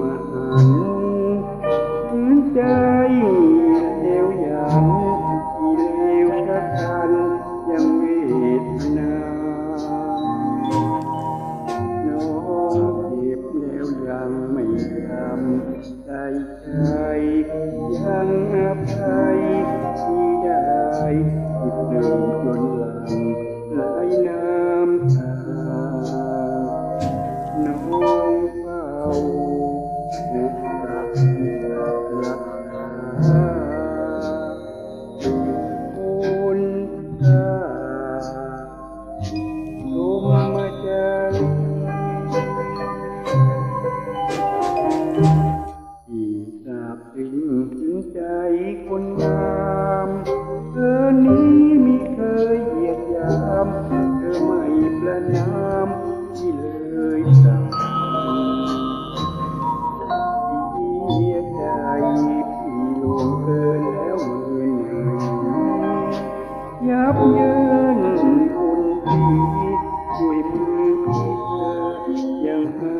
มาอันถึงใจเดียวย่างที่เวกะทันยังเวทนาน้องเบแล้วยัไม่จำใจใจยัง คนงามเธอนี้มิเคยเหยียดยามเธอไม่ประนามที่เลยสั่งเสียใจพี่ลวงเกินแล้วมือหนึ่งยับเยินคนที่ช่วยมือพี่เธอยังให้